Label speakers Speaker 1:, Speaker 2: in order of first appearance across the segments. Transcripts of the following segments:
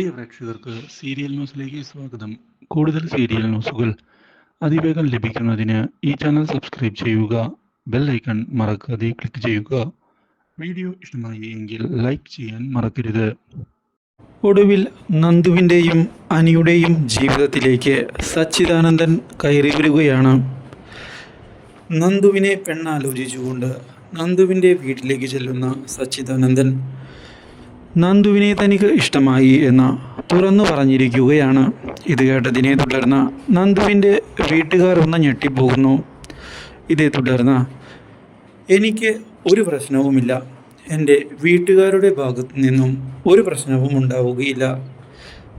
Speaker 1: പ്രിയ പ്രേക്ഷകർക്ക് സീരിയൽ ന്യൂസിലേക്ക് സ്വാഗതം. കൂടുതൽ സീരിയൽ ന്യൂസുകൾ അതിവേഗം ലഭിക്കുന്നതിന് ഈ ചാനൽ സബ്സ്ക്രൈബ് ചെയ്യുക ബെൽ ഐക്കൺ മറക്കാതെ ക്ലിക്ക് ചെയ്യുക. വീഡിയോ ഇഷ്ടമായി എങ്കിൽ ലൈക്ക് ചെയ്യാൻ മറക്കരുത്. ഒടുവിൽ നന്ദുവിന്റെയും അനിയുടെയും ജീവിതത്തിലേക്ക് സച്ചിദാനന്ദൻ കയറി വരികയാണ്. നന്ദുവിനെ പെണ്ണാലോചിച്ചുകൊണ്ട് നന്ദുവിന്റെ വീട്ടിലേക്ക് ചെല്ലുന്ന സച്ചിദാനന്ദൻ നന്ദുവിനെ തനിക്ക് ഇഷ്ടമായി എന്ന് തുറന്നു പറഞ്ഞിരിക്കുകയാണ്. ഇത് കേട്ടതിനെ തുടർന്ന് നന്ദുവിന്റെ വീട്ടുകാർ ഒന്ന് ഞെട്ടിപ്പോകുന്നു. ഇതേ തുടർന്ന് എനിക്ക് ഒരു പ്രശ്നവുമില്ല. എന്റെ വീട്ടുകാരുടെ ഭാഗത്തു നിന്നും ഒരു പ്രശ്നവും ഉണ്ടാവുകയില്ല.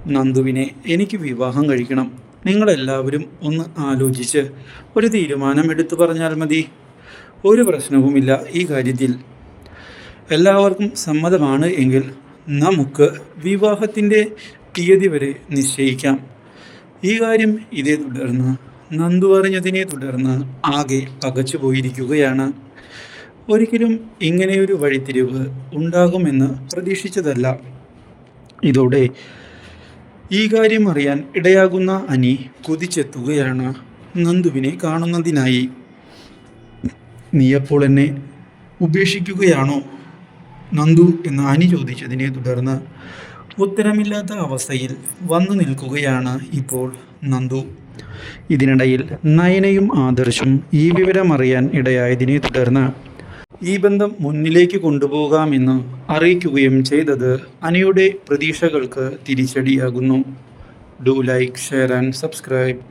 Speaker 1: നന്ദുവിനെ എനിക്ക് വിവാഹം കഴിക്കണം. നിങ്ങളെല്ലാവരും ഒന്ന് ആലോചിച്ച് ഒരു തീരുമാനം എടുത്തു പറഞ്ഞാൽ മതി. ഒരു പ്രശ്നവുമില്ല ഈ കാര്യത്തിൽ. എല്ലാവർക്കും സമ്മതമാണ് എങ്കിൽ നമുക്ക് വിവാഹത്തിന്റെ തീയതി വരെ നിശ്ചയിക്കാം. ഈ കാര്യം ഇതേ തുടർന്ന് നന്ദു അറിഞ്ഞതിനെ തുടർന്ന് ആകെ പകച്ചു പോയിരിക്കുകയാണ്. ഒരിക്കലും ഇങ്ങനെയൊരു വഴിത്തിരിവ് ഉണ്ടാകുമെന്ന് പ്രതീക്ഷിച്ചതല്ല. ഇതോടെ ഈ കാര്യം അറിയാൻ ഇടയാകുന്ന അനി കുതിച്ചെത്തുകയാണ് നന്ദുവിനെ കാണുന്നതിനായി. നീയപ്പോൾ എന്നെ ഉപേക്ഷിക്കുകയാണോ? നന്ദു എന്ന് അനി ചോദിച്ചതിനെ തുടർന്ന് ഉത്തരമില്ലാത്ത അവസ്ഥയിൽ വന്നു നിൽക്കുകയാണ് ഇപ്പോൾ നന്ദു. ഇതിനിടയിൽ നയനയും ആദർശും ഈ വിവരം അറിയാൻ ഇടയായതിനെ തുടർന്ന് ഈ ബന്ധം മുന്നിലേക്ക് കൊണ്ടുപോകാമെന്ന് അറിയിക്കുകയും ചെയ്തത് അനിയുടെ പ്രതീക്ഷകൾക്ക് തിരിച്ചടിയാകുന്നു. Do like share and subscribe.